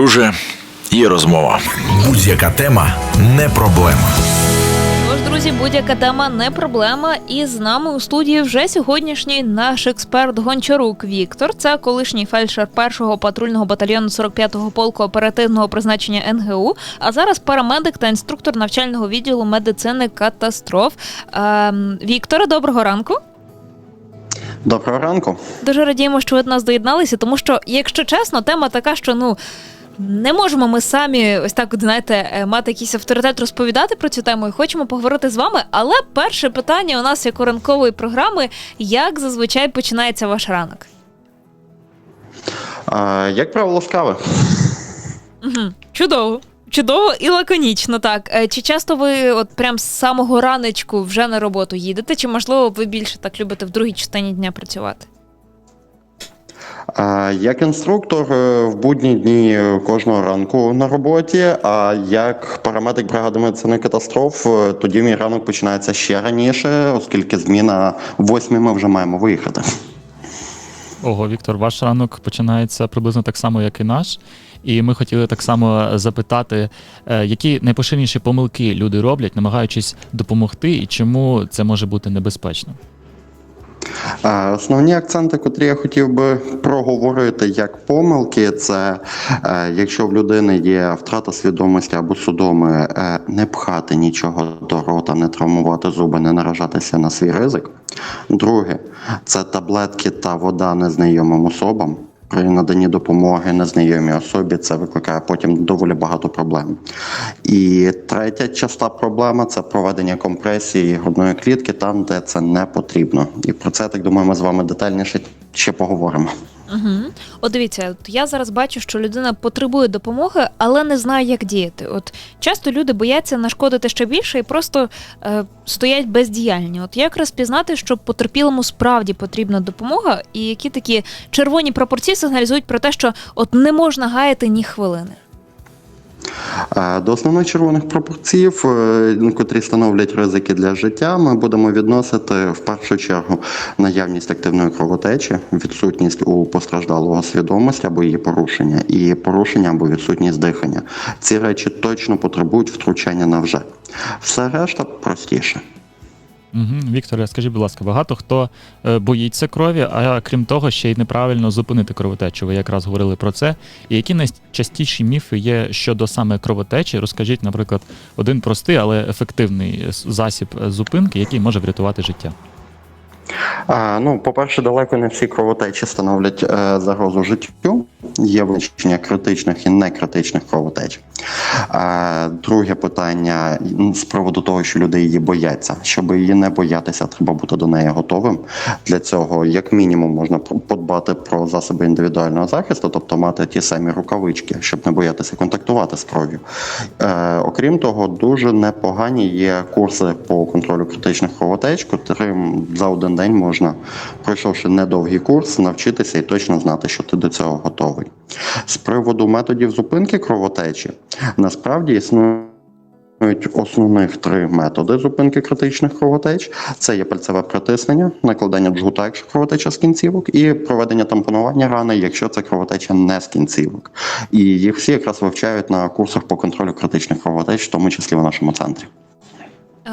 друже, є розмова. Будь-яка тема не проблема. Тож, друзі, будь-яка тема не проблема. І з нами у студії вже сьогоднішній наш експерт Гончарук Віктор. Це колишній фельдшер першого патрульного батальйону 45-го полку оперативного призначення НГУ. А зараз парамедик та інструктор навчального відділу медицини катастроф. Ем, Вікторе, доброго ранку. Доброго ранку. Дуже радіємо, що ви до нас доєдналися, тому що, якщо чесно, тема така, що ну. Не можемо ми самі ось так, знаєте, е, мати якийсь авторитет розповідати про цю тему і хочемо поговорити з вами. Але перше питання у нас як у ранкової програми: як зазвичай починається ваш ранок? А, як правило, з кави. Угу. Чудово. Чудово і лаконічно, так. Е, Чи часто ви от прям з самого раночку вже на роботу їдете, чи можливо ви більше так любите в другій частині дня працювати? Як інструктор е, в будні дні кожного ранку на роботі, а як парамедик бригади медицини катастроф, е, тоді мій ранок починається ще раніше, оскільки зміна в восьмій ми вже маємо виїхати. Ого, Віктор, ваш ранок починається приблизно так само, як і наш. І ми хотіли так само запитати, е, які найпоширеніші помилки люди роблять, намагаючись допомогти, і чому це може бути небезпечно? Е, Основні акценти, котрі я хотів би проговорити як помилки, це е, якщо в людини є втрата свідомості або судоми, е, не пхати нічого до рота, не травмувати зуби, не наражатися на свій ризик. Друге, це таблетки та вода незнайомим особам. При наданні допомоги незнайомій особі це викликає потім доволі багато проблем. І третя часта проблема це проведення компресії грудної клітки там, де це не потрібно. І про це так думаю, ми з вами детальніше ще поговоримо. Угу. От дивіться, от я зараз бачу, що людина потребує допомоги, але не знає, як діяти. От часто люди бояться нашкодити ще більше і просто е, стоять бездіяльні. От як розпізнати, що потерпілому справді потрібна допомога, і які такі червоні пропорції сигналізують про те, що от не можна гаяти ні хвилини. До основних червоних пропорцій, е, котрі становлять ризики для життя, ми будемо відносити в першу чергу наявність активної кровотечі, відсутність у постраждалого свідомості або її порушення, і порушення або відсутність дихання. Ці речі точно потребують втручання на вже. Все решта простіше. Угу. Вікторе, скажіть, будь ласка, багато хто е, боїться крові, а крім того, ще й неправильно зупинити кровотечу. Ви якраз говорили про це. І які найчастіші міфи є щодо саме кровотечі? Розкажіть, наприклад, один простий, але ефективний засіб е, зупинки, який може врятувати життя. А, ну, по-перше, далеко не всі кровотечі становлять е, загрозу життю. Є визначення критичних і некритичних кровотеч. А, друге питання з приводу того, що люди її бояться. Щоб її не боятися, треба бути до неї готовим. Для цього, як мінімум, можна подбати про засоби індивідуального захисту, тобто мати ті самі рукавички, щоб не боятися контактувати з кров'ю. Е, окрім того, дуже непогані є курси по контролю критичних кровотеч, котрим за один день можна, пройшовши недовгий курс, навчитися і точно знати, що ти до цього готовий. З приводу методів зупинки кровотечі, насправді. Існують основних три методи зупинки критичних кровотеч: це є пальцеве притиснення, накладання джгута, якщо кровотеча з кінцівок, і проведення тампонування рани, якщо це кровотеча не з кінцівок. І їх всі якраз вивчають на курсах по контролю критичних кровотеч, в тому числі в нашому центрі.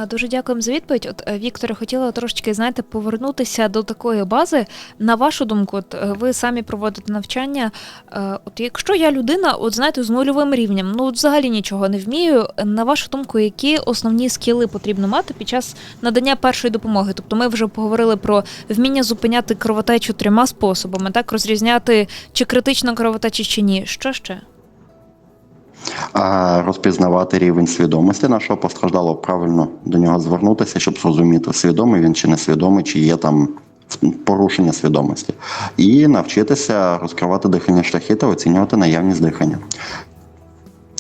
Дуже дякуємо за відповідь. От е, Вікторе, хотіла трошечки знаєте повернутися до такої бази. На вашу думку, от е, ви самі проводите навчання. Е, От якщо я людина, от знаєте, з нульовим рівнем, ну от взагалі нічого не вмію. На вашу думку, які основні скіли потрібно мати під час надання першої допомоги? Тобто, ми вже поговорили про вміння зупиняти кровотечу трьома способами, так розрізняти чи критична кровотеча, чи ні. Що ще? Розпізнавати рівень свідомості нашого постраждалого, правильно до нього звернутися, щоб зрозуміти, свідомий він чи несвідомий, чи є там порушення свідомості, і навчитися розкривати дихальні шляхи та оцінювати наявність дихання.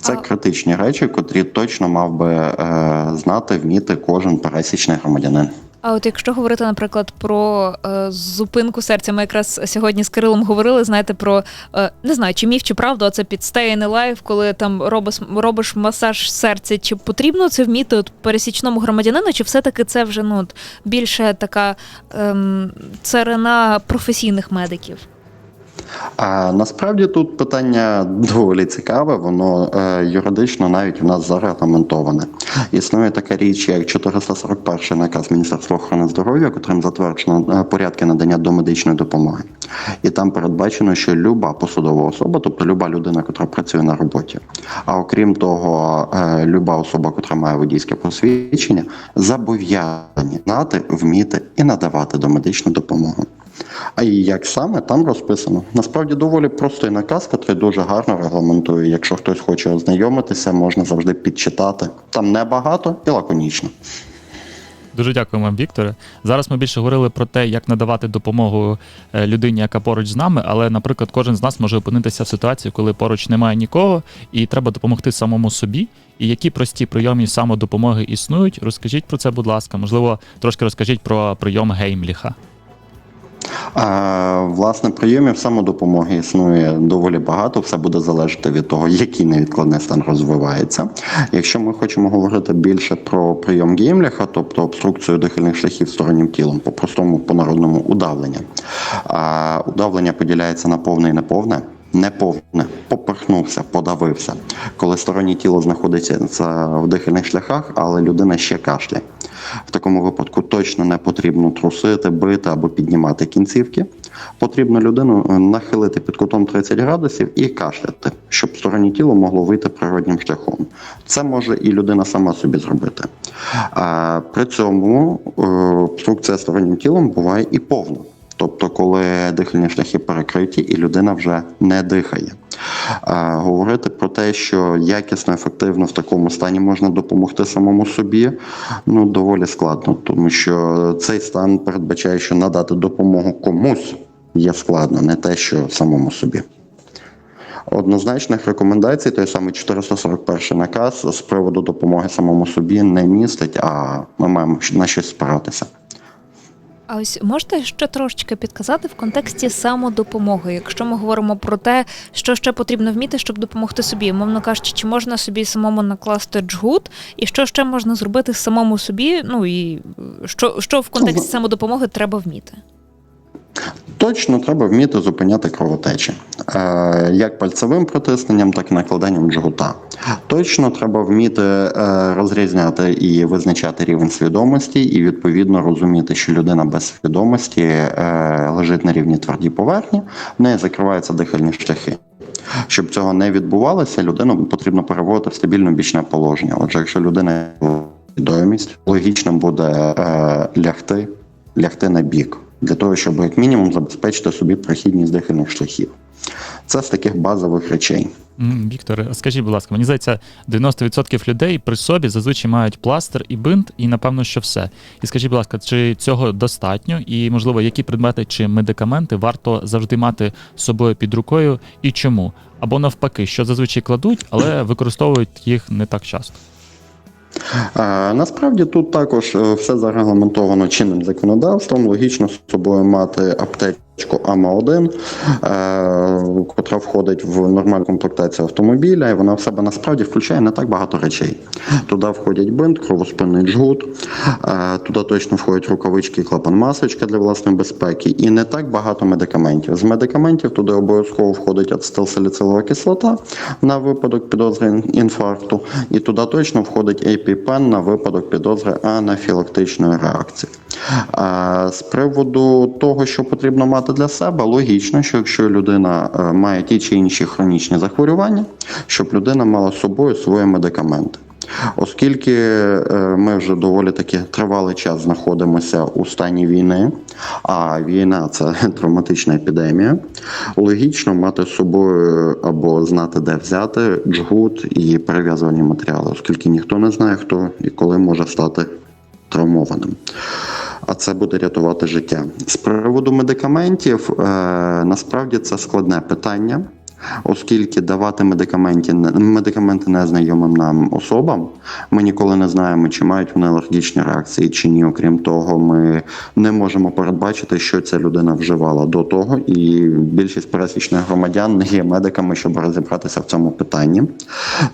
Це критичні речі, котрі точно мав би е, знати, вміти кожен пересічний громадянин. А от якщо говорити, наприклад, про е, зупинку серця, ми якраз сьогодні з Кирилом говорили, знаєте, про е, не знаю, чи міф, чи правда, це під Stay in Life, коли там робиш, робиш масаж серця. Чи потрібно це вміти от пересічному громадянину, чи все-таки це вже ну більше така е, царина професійних медиків? А насправді тут питання доволі цікаве, воно е, юридично навіть у нас зарегламентоване. Існує така річ, як 441 наказ Міністерства охорони здоров'я, котрим затверджено е, порядки надання домедичної допомоги. І там передбачено, що люба посадова особа, тобто люба людина, яка працює на роботі, а окрім того, е, люба особа, яка має водійське посвідчення, зобов'язані знати, вміти і надавати домедичну допомогу. А і як саме там розписано? Насправді доволі простий наказ, який дуже гарно регламентує. Якщо хтось хоче ознайомитися, можна завжди підчитати. Там небагато і лаконічно. Дуже дякую вам, Вікторе. Зараз ми більше говорили про те, як надавати допомогу е, людині, яка поруч з нами. Але, наприклад, кожен з нас може опинитися в ситуації, коли поруч немає нікого, і треба допомогти самому собі. І які прості прийомі самодопомоги існують? Розкажіть про це, будь ласка. Можливо, трошки розкажіть про прийом Геймліха. Власне, прийомів самодопомоги існує доволі багато. Все буде залежати від того, який невідкладний стан розвивається. Якщо ми хочемо говорити більше про прийом Геймліха, тобто обструкцію дихальних шляхів стороннім тілом, по-простому, по-народному удавлення. Удавлення поділяється на повне і неповне. Неповне, поперхнувся, подавився. Коли стороннє тіло знаходиться в дихальних шляхах, але людина ще кашляє. В такому випадку точно не потрібно трусити, бити або піднімати кінцівки. Потрібно людину е, нахилити під кутом 30 градусів і кашляти, щоб стороннє тіло могло вийти природнім шляхом. Це може і людина сама собі зробити. При цьому е, обструкція стороннім тілом буває і повна. Тобто, коли дихальні шляхи перекриті, і людина вже не дихає. А, говорити про те, що якісно, ефективно в такому стані можна допомогти самому собі, ну доволі складно, тому що цей стан передбачає, що надати допомогу комусь є складно, не те, що самому собі. Однозначних рекомендацій, той самий 441 наказ з приводу допомоги самому собі не містить, а ми маємо на щось спиратися. А ось можете ще трошечки підказати в контексті самодопомоги, якщо ми говоримо про те, що ще потрібно вміти, щоб допомогти собі, мовно кажучи, чи можна собі самому накласти джгут, і що ще можна зробити самому собі? Ну і що, що в контексті самодопомоги треба вміти? Точно треба вміти зупиняти кровотечі, е, як пальцевим протисненням, так і накладанням джгута. Точно треба вміти е, розрізняти і визначати рівень свідомості, і відповідно розуміти, що людина без свідомості е, лежить на рівні твердій поверхні, в неї закриваються дихальні шляхи. Щоб цього не відбувалося, людину потрібно переводити в стабільне бічне положення. Отже, якщо людина відомість, логічно буде лягти, лягти на бік для того, щоб як мінімум забезпечити собі прохідність дихальних шляхів. Це з таких базових речей. Вікторе, скажіть, будь ласка, мені здається, 90% людей при собі зазвичай мають пластир і бинт, і напевно, що все. І скажіть, будь ласка, чи цього достатньо? І можливо, які предмети чи медикаменти варто завжди мати з собою під рукою і чому? Або навпаки, що зазвичай кладуть, але використовують їх не так часто. Насправді тут також е, все зарегламентовано чинним законодавством. Логічно з собою мати аптечку АМА-1, е, котра входить в нормальну комплектацію автомобіля, і вона в себе насправді включає не так багато речей. Туди входять бинт, кровоспинний джгут, е, туди точно входять рукавички, клапан масочка для власної безпеки, і не так багато медикаментів. З медикаментів туди обов'язково входить ацетилсаліцилова кислота на випадок підозри інфаркту, і туди точно входить EpiPen на випадок підозри анафілактичної реакції. З приводу того, що потрібно мати для себе, логічно, що якщо людина е, має ті чи інші хронічні захворювання, щоб людина мала з собою свої медикаменти. Оскільки е, ми вже доволі таки тривалий час знаходимося у стані війни, а війна це травматична епідемія, логічно мати з собою або знати, де взяти джгут і перев'язувальні матеріали, оскільки ніхто не знає, хто і коли може стати травмованим. А це буде рятувати життя. З приводу медикаментів, е, насправді це складне питання. Оскільки давати медикаменти, медикаменти незнайомим нам особам, ми ніколи не знаємо, чи мають вони алергічні реакції чи ні. Окрім того, ми не можемо передбачити, що ця людина вживала до того, і більшість пересічних громадян не є медиками, щоб розібратися в цьому питанні.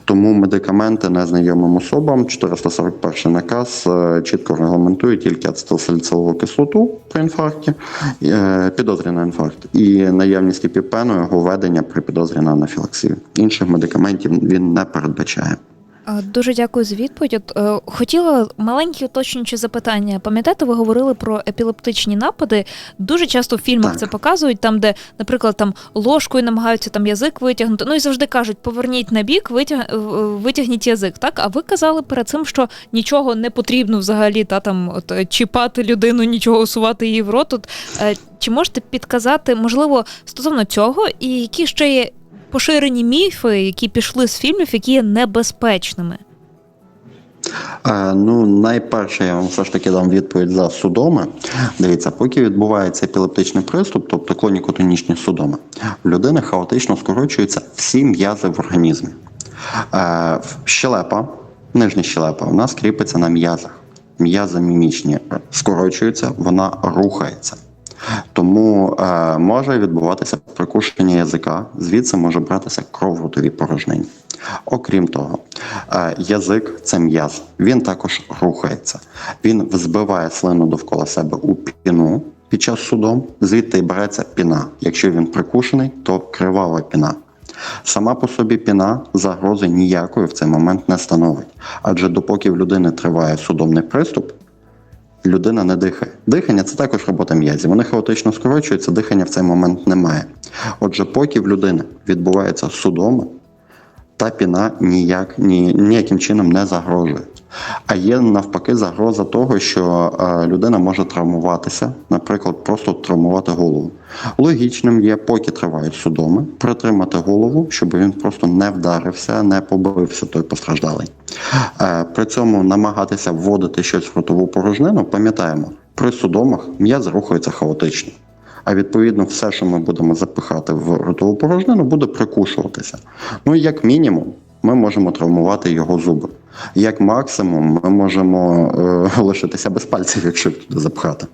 Тому медикаменти незнайомим особам 441 наказ е, чітко регламентує тільки ацетилсаліцилову кислоту при інфаркті, е, підозрі на інфаркт і наявність епіпену, його введення при підозрі на анафілаксію. Інших медикаментів він не передбачає. Дуже дякую за відповідь. От, е, хотіла маленькі уточнюючі запитання. Пам'ятаєте, ви говорили про епілептичні напади. Дуже часто в фільмах Так. це показують, там, де, наприклад, там ложкою намагаються там язик витягнути. Ну і завжди кажуть, поверніть на бік, витяг... е, витягніть язик. Так, а ви казали перед цим, що нічого не потрібно взагалі, та там от е, чіпати людину, нічого усувати її в рот. От, е, чи можете підказати, можливо, стосовно цього, і які ще є поширені міфи, які пішли з фільмів, які є небезпечними? Е, Ну, найперше, я вам все ж таки дам відповідь за судоми. Дивіться, поки відбувається епілептичний приступ, тобто клонікотонічні судоми, в людини хаотично скорочуються всі м'язи в організмі. Е, Щелепа, нижня щелепа, у нас кріпиться на м'язах. М'язи мімічні скорочуються, вона рухається. Тому е, може відбуватися прикушення язика, звідси може братися кров в порожнині. Окрім того, е, язик це м'яз, він також рухається. Він взбиває слину довкола себе у піну під час судом, звідти береться піна. Якщо він прикушений, то кривава піна. Сама по собі піна загрози ніякої в цей момент не становить. Адже допоки в людини триває судомний приступ, людина не дихає. Дихання це також робота м'язів. Вони хаотично скорочуються, дихання в цей момент немає. Отже, поки в людини відбувається судома, та піна ніяк, ні, ніяким чином не загрожує. А є навпаки загроза того, що е, людина може травмуватися, наприклад, просто травмувати голову. Логічним є, поки тривають судоми, притримати голову, щоб він просто не вдарився, не побився той постраждалий. Е, При цьому намагатися вводити щось в ротову порожнину, пам'ятаємо, при судомах м'яз рухається хаотично. А відповідно, все, що ми будемо запихати в ротову порожнину, буде прикушуватися. Ну, як мінімум, ми можемо травмувати його зуби. Як максимум, ми можемо е, лишитися без пальців, якщо туди запхати.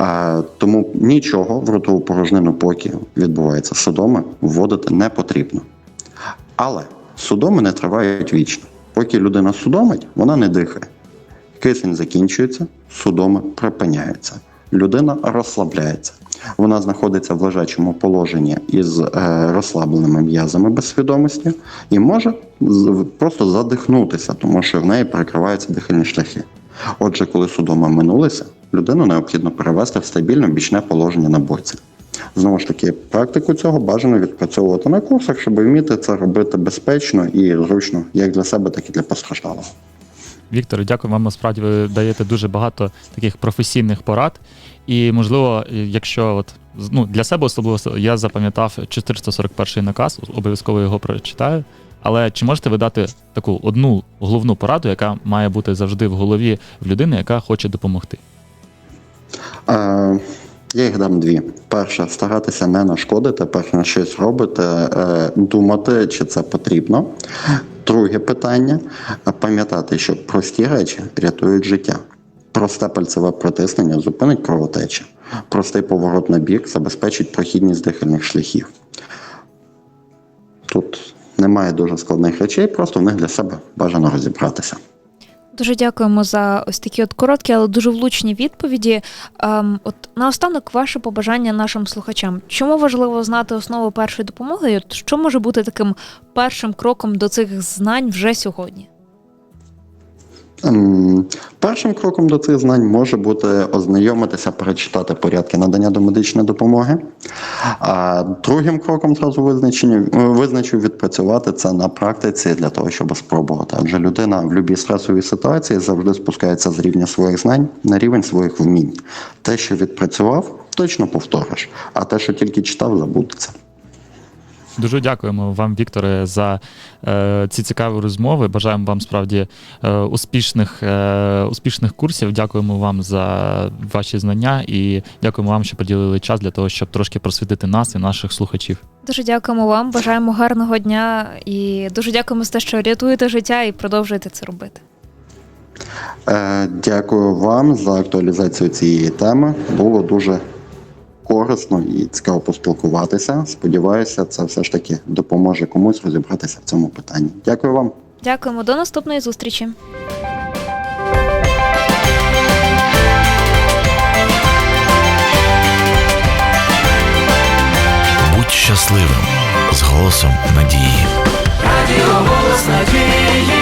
Е, тому нічого в ротову порожнину, поки відбувається судоми, вводити не потрібно. Але судоми не тривають вічно. Поки людина судомить, вона не дихає. Кисень закінчується, судоми припиняються. Людина розслабляється. Вона знаходиться в лежачому положенні із е, розслабленими м'язами без свідомості і може просто задихнутися, тому що в неї перекриваються дихальні шляхи. Отже, коли судома минулися, людину необхідно перевести в стабільне бічне положення на боці. Знову ж таки, практику цього бажано відпрацьовувати на курсах, щоб вміти це робити безпечно і зручно як для себе, так і для постраждалого. Віктор, дякую вам. Насправді ви даєте дуже багато таких професійних порад. І, можливо, якщо от ну, для себе особливо я запам'ятав 441 наказ, обов'язково його прочитаю. Але чи можете ви дати таку одну головну пораду, яка має бути завжди в голові в людини, яка хоче допомогти? Е, я їх дам дві. Перше, старатися не нашкодити, перш на щось робити, е, думати, чи це потрібно. Друге питання пам'ятати, що прості речі рятують життя. Просте пальцеве протиснення зупинить кровотечі. Простий поворот на бік забезпечить прохідність дихальних шляхів. Тут немає дуже складних речей, просто в них для себе бажано розібратися. Дуже дякуємо за ось такі от короткі, але дуже влучні відповіді. Ем, от наостанок, ваше побажання нашим слухачам. Чому важливо знати основу першої допомоги? І от що може бути таким першим кроком до цих знань вже сьогодні? Ем, Першим кроком до цих знань може бути ознайомитися, перечитати порядки надання домедичної допомоги. А другим кроком зразу визначу відпрацювати це на практиці для того, щоб спробувати. Адже людина в будь-якій стресовій ситуації завжди спускається з рівня своїх знань на рівень своїх вмінь. Те, що відпрацював, точно повториш, а те, що тільки читав, забудеться. Дуже дякуємо вам, Вікторе, за е, ці цікаві розмови. Бажаємо вам справді е, успішних, е, успішних курсів. Дякуємо вам за ваші знання і дякуємо вам, що поділили час для того, щоб трошки просвітити нас і наших слухачів. Дуже дякуємо вам, бажаємо гарного дня і дуже дякуємо за те, що рятуєте життя і продовжуєте це робити. Е, Дякую вам за актуалізацію цієї теми. Було дуже корисно і цікаво поспілкуватися. Сподіваюся, це все ж таки допоможе комусь розібратися в цьому питанні. Дякую вам. Дякуємо до наступної зустрічі. Будь щасливим з голосом надії. Радіо голос надії.